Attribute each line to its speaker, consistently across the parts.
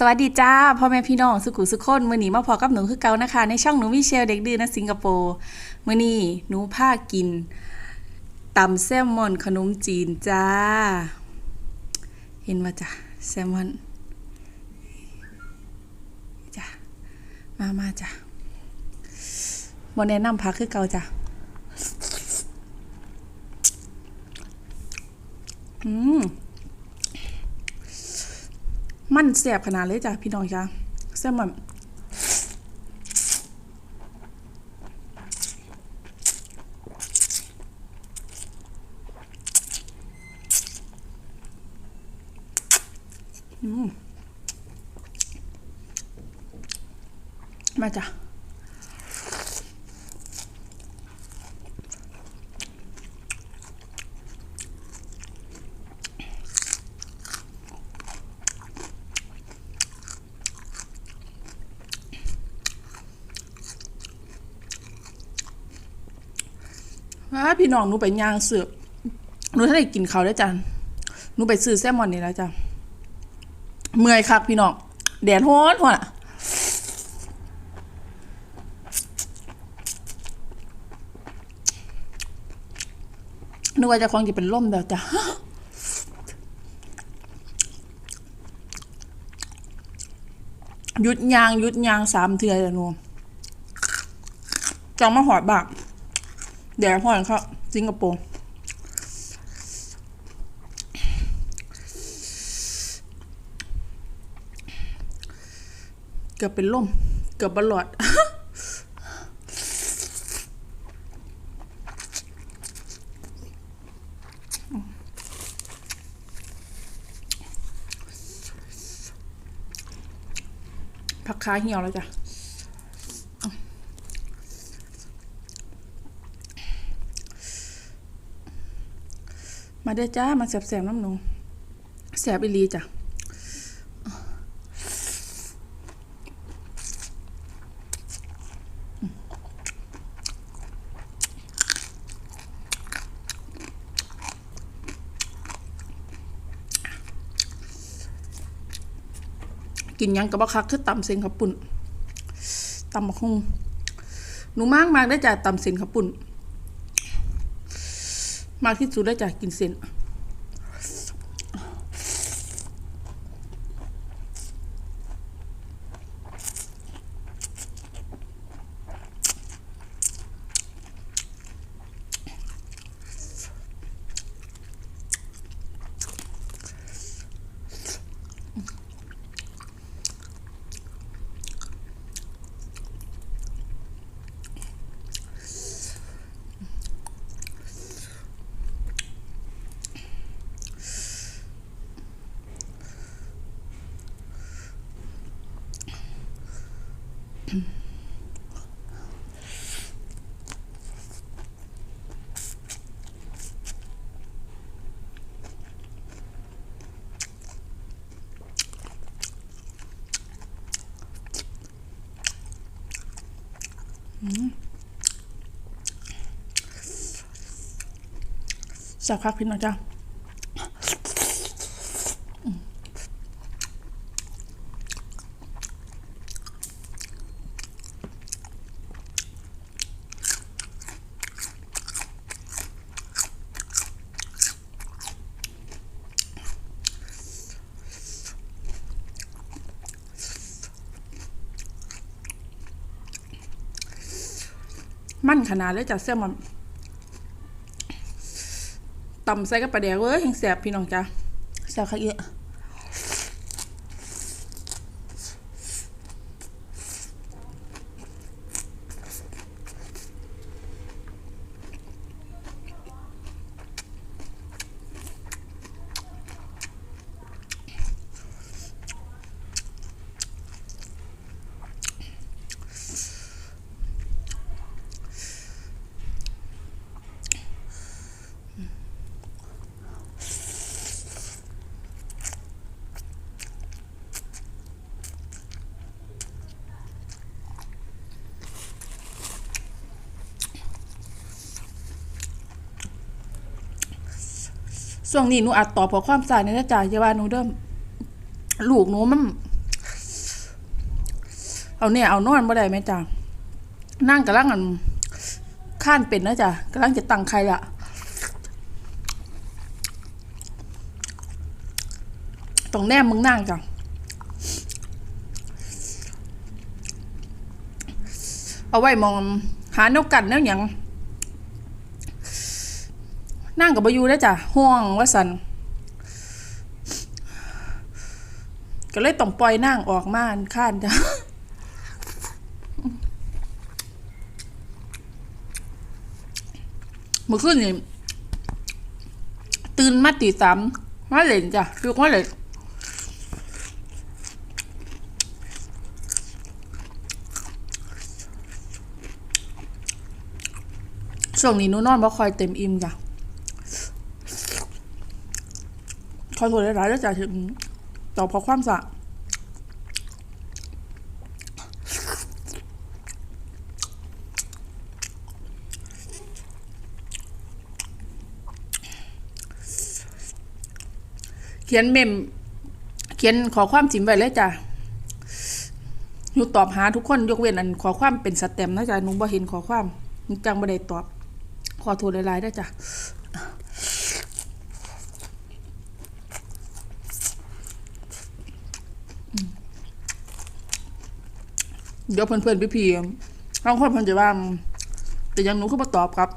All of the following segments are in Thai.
Speaker 1: สวัสดีจ้าพ่อแม่พี่น้องสุขุสุขคนมือนีมาพอกับหนูคือเก่านะคะ ในช่องหนูมิเชลเด็กดื้อนะสิงคโปร์มือนี้หนูพากินตำแซลมอนขนมจีนจ้า เห็นว่าจ้ะแซลมอนจ้ะมามาจ้ะบ่แนะนำพักคือเก่าจ้ะอืม มันแสบขนาดเลยจ้ะพี่น้องจ้ะแซลมอนอืมมาจ้ะ ว่าพี่น้องหนูไปย่างเสือบหนูถ้าได้กินเขาได้จ้ะหนูไปซื้อแซลมอนนี่แล้วจ้ะเมื่อยคักพี่น้องแดดฮ้อนฮ้อนอะนึกว่าจะคงจะเป็นล่มแล้วจ้ะยุดยางยุดยางสามเทือแล้วหนูจังมาหอดบาก แดดฮ้อหนครับสิงคโปร์เกือบเป็นล่มเกือบบลอดผักค้าเหี่ยวแล้วจ้ะ มาเด้จ้า มาแสบๆน้ำหนูแสบอีลีจ้ะกินยังกับบักคักคือตำเส้นข้าวปุ่นตำบักฮุงหนูมากมากได้จ้ะตำเส้นข้าวปุ่น มากที่สุดได้จากกินเส้น แซ่บคักพี่น้องจ้ามั่นขนาดเลยจ้ะแซ่บมัน ตำใส่กับปลาแดกเว้ยแห่งแสบพี่น้องจ้าแสบคักเยอะ ช่วงนี้หนูอัดต่อเพอความสายในจ้าอย่าว่าหนูเด้อลูกหนูมันเอาเนี่ยเอานอนบ่ได้ไหมจ้ะนั่งกำลังอันข้านเป็นนะจ้ะกำลังจะตั้งใครละต้องแนมมึงนั่งจ้ะเอาไว้มองหาแนกันแนวหยัง นั่งกับบอยู่ได้จ้ะห่วงว่าสันก็เลยต้องปล่อยนั่งออกมาข้านจ้ะเมื่อคืนนี่ตื่นมาตีสามมาเล่นจ้ะลูกมาเล่นช่วงนี้หนูนอนบ่ค่อยเต็มอิ่มจ้ะ ขอโทษหลายๆแล้วจ้ะถึงต่อพอความสะเขียนเมม เขียนขอความจิมไว้เลยจ้ะหนูตอบหาทุกคนยกเว้นอันขอความเป็นสแตมนะจ๊ะหนูบ่เห็นขอความจังบ่ได้ตอบ ขอโทษหลายๆด้จ้ะ เดี๋ยวเพื่อนๆพี่ๆบางคนเพิ่อนจะว่า แต่ยังหนูก็มาตอบครับ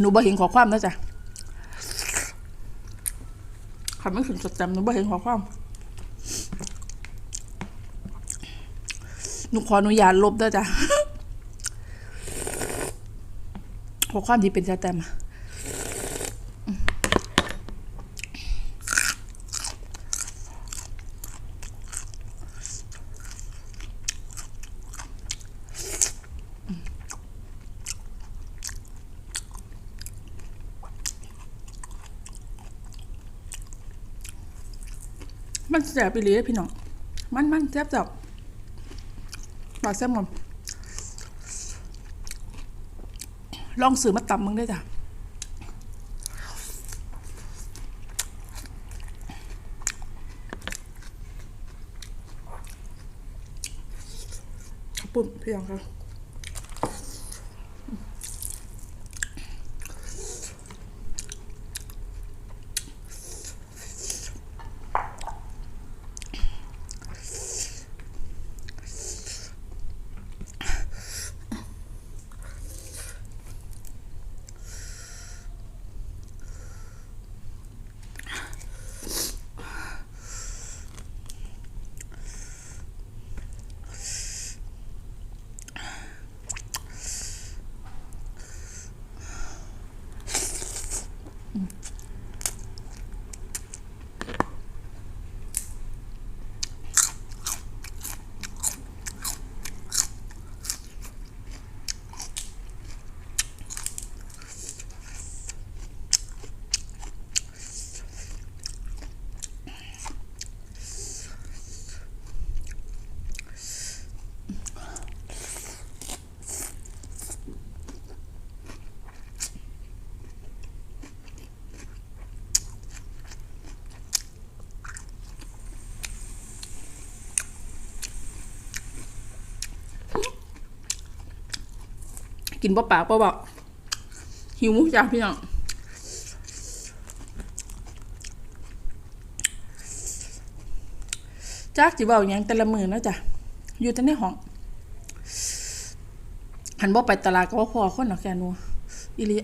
Speaker 1: หนูบ่เห็นขอความนะจ๊ะคำไม่ถึงสแตมหนูบ่เห็นขอความ หนูขออนุญาตลบด้วยจ้ะขอความที่เป็นสแตมอะ มันแสบไปเลยพี่น้องมันมันแสบจับปาแสบหมดลองสื่อมาตำมึงได้จ้ะปุ่มพี่น้องครับ กินเปล่าๆเปล่าหิวจ้าพี่น้องจากจิเบาอยังแต่ละมือนะจ้ะอยู่แต่ในห้องหันบ่ไปตลาดก็บ่พอคนหรอกแกนัวอีหลี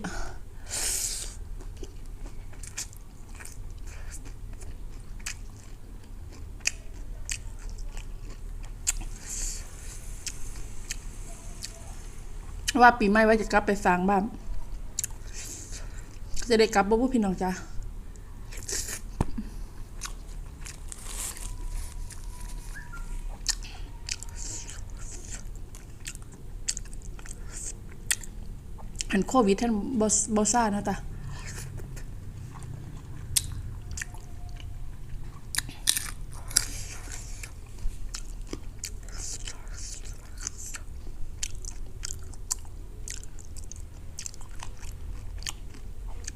Speaker 1: ว่าปีใหม่ว่าจะกลับไปสร้างบ้านจะได้กลับบ่พี่น้องจ้าอันโควิดท่านบอบอซ่านะตา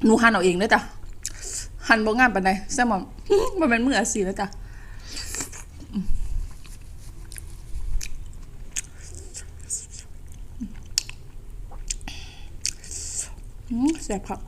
Speaker 1: หนูหั่นเอาเองเลยจ้ะหั่นบ่งามปานใดแซลมอนมันเป็นมืออาชีพเลยจ้ะอืแซ่บครับ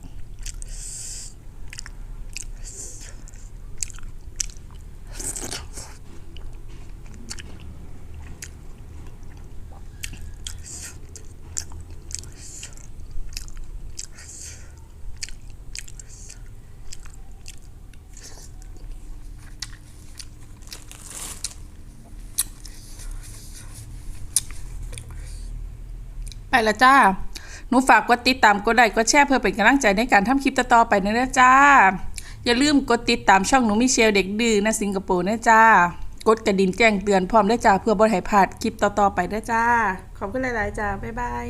Speaker 1: ไปละจ้า หนูฝากกดติดตามกดไลค์กดแชร์เพื่อเป็นกำลังใจในการทำคลิปต่อๆไปนะจ้า อย่าลืมกดติดตามช่องหนูมิเชลเด็กดื้อนะสิงคโปร์นะจ้ากดกระดิ่งแจ้งเตือนพร้อมได้วยจ้าเพื่อบ่ให้พลาดคลิปต่อๆไปนะจ้า ขอบคุณหลายๆจ้า บ๊ายบาย